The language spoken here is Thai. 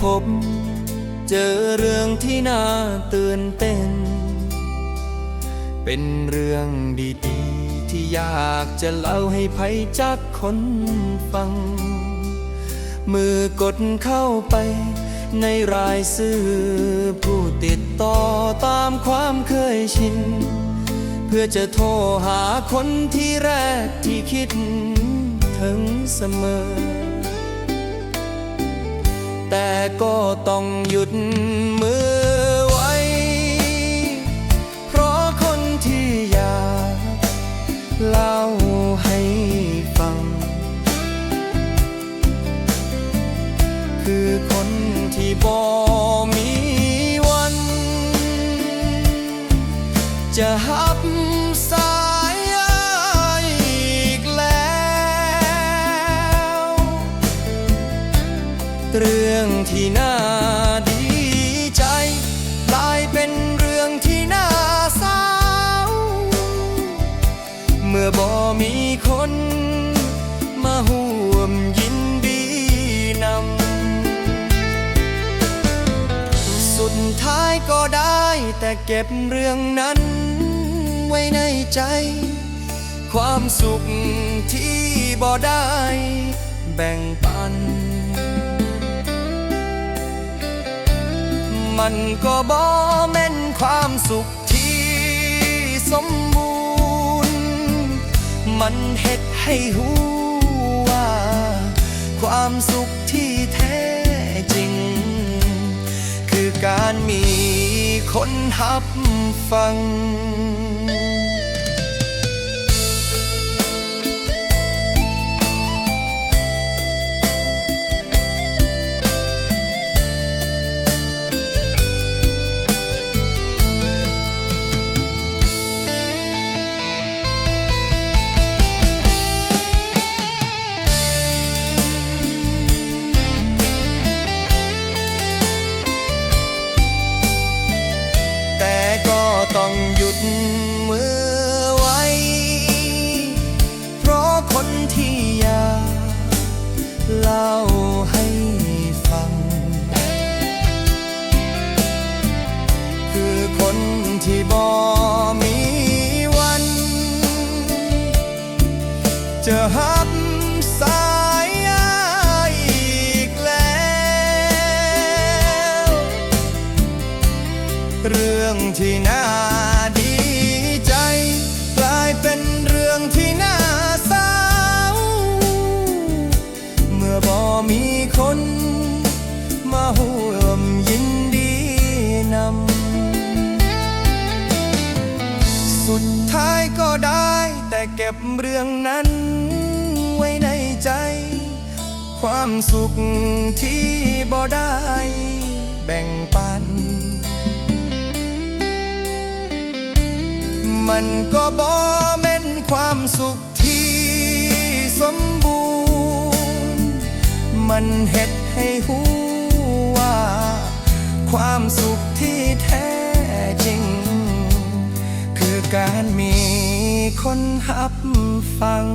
พบ เจอเรื่องที่น่าตื่นเต้น เป็นเรื่องดีๆ ที่อยากจะเล่าให้ภัยจักคนฟัง มือกดเข้าไป ในรายชื่อผู้ติดต่อตามความเคยชิน เพื่อจะโทรหาคนที่แรกที่คิดถึงเสมอ ก็ต้องหยุดมือไว้ เพราะคนที่อยากเล่าให้ฟัง คือคนที่บ่มีวัน จะหับ รื่องที่น่าดีใจกลายเป็นเรื่องที่น่าเศร้า เมื่อบ่มีคนมาห่วมยินดีนำ สุดท้ายก็ได้แต่เก็บเรื่องนั้นไว้ในใจ ความสุขที่บ่ได้แบ่งปัน มันก็บ่แม่นความสุขที่สมบูรณ์ มันเฮ็ดให้หูว่า ความสุขที่แท้จริง คือการมีคนหับฟัง ล่าให้ฟัง คือคนที่บ่มีวัน จะหับ ก็บเรื่องนั้นไว้ในใจ ความสุขที่บ่ได้แบ่งปัน มันก็บ่แม่นความสุขที่สมบูรณ์ มันเฮ็ดให้หูว่า ความสุขที่แท้จริง คือการมี คนหับฟัง